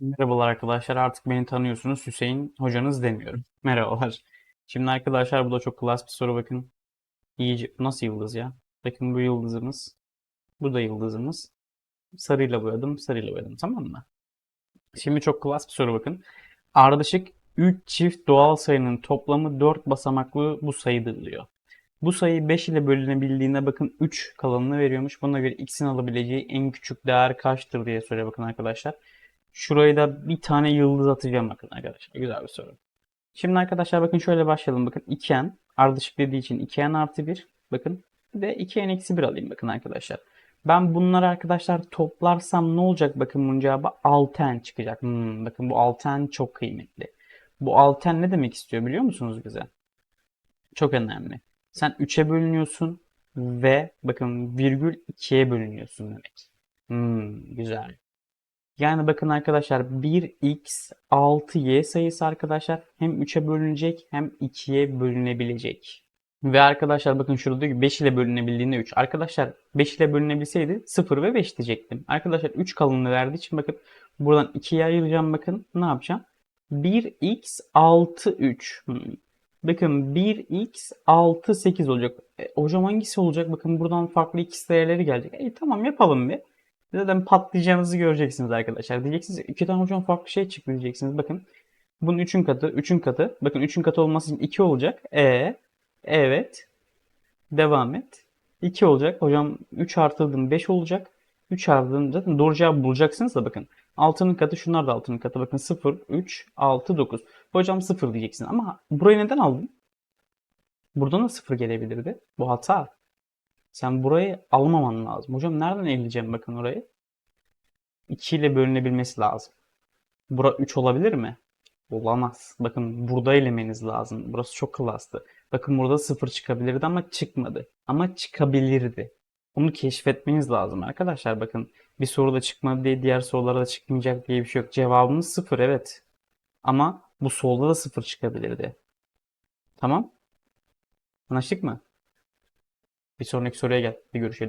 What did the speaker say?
Merhabalar arkadaşlar. Artık beni tanıyorsunuz. Hüseyin hocanız demiyorum. Merhabalar. Şimdi arkadaşlar bu da çok klas bir soru bakın. İyice nasıl yıldız ya? Bakın bu yıldızımız. Bu da yıldızımız. Sarıyla boyadım, sarıyla boyadım. Tamam mı? Şimdi çok klas bir soru bakın. Ardışık 3 çift doğal sayının toplamı 4 basamaklı bu sayıdır diyor. Bu sayı 5 ile bölünebildiğinde bakın 3 kalanını veriyormuş. Buna göre x'in alabileceği en küçük değer kaçtır diye soruyor bakın arkadaşlar. Şurayı da bir tane yıldız atacağım bakın arkadaşlar. Güzel bir soru. Şimdi arkadaşlar bakın şöyle başlayalım. Bakın 2n ardışık dediği için 2n artı 1. Bakın bir de 2n eksi 1 alayım bakın arkadaşlar. Ben bunları arkadaşlar toplarsam ne olacak? Bakın bunun cevabı 6n çıkacak. Hmm, bakın bu 6n çok kıymetli. Bu 6n ne demek istiyor biliyor musunuz bize? Çok önemli. Sen 3'e bölünüyorsun ve bakın virgül 2'ye bölünüyorsun demek. Hmm, güzel. Yani bakın arkadaşlar 1x 6y sayısı arkadaşlar hem 3'e bölünecek hem 2'ye bölünebilecek. Ve arkadaşlar bakın şurada diyor ki 5 ile bölünebildiğinde 3. Arkadaşlar 5 ile bölünebilseydi 0 ve 5 diyecektim. Arkadaşlar 3 kalınlığı verdiği için bakın buradan 2'ye ayıracağım bakın ne yapacağım? 1x 6 3. Hmm. Bakın 1x 6 8 olacak. E, hocam hangisi olacak? Bakın buradan farklı x değerleri gelecek. E tamam yapalım bir. Zaten patlayacağınızı göreceksiniz arkadaşlar. Diyeceksiniz iki tane hocam farklı şey çıktı diyeceksiniz. Bakın bunun 3'ün katı, 3'ün katı. Bakın 3'ün katı olması için 2 olacak. E, evet. Devam et. 2 olacak. Hocam 3 artırdım 5 olacak. 3 artırdım zaten doğru cevabı bulacaksınız da bakın. 6'nın katı şunlar da 6'nın katı. Bakın 0, 3, 6, 9. Hocam 0 diyeceksin. Ama burayı neden aldın? Buradan da 0 gelebilirdi. Bu hata. Sen burayı almaman lazım. Hocam nereden eleyeceğim bakın orayı? 2 ile bölünebilmesi lazım. Bura 3 olabilir mi? Olamaz. Bakın burada elemeniz lazım. Burası çok klastı. Bakın burada 0 çıkabilirdi ama çıkmadı. Ama çıkabilirdi. Onu keşfetmeniz lazım arkadaşlar. Bakın bir soruda çıkmadı diye diğer sorulara da çıkmayacak diye bir şey yok. Cevabımız 0 evet. Ama bu solda da 0 çıkabilirdi. Tamam? Anlaştık mı? Bir sonraki soruya gel. Bir görüşelim.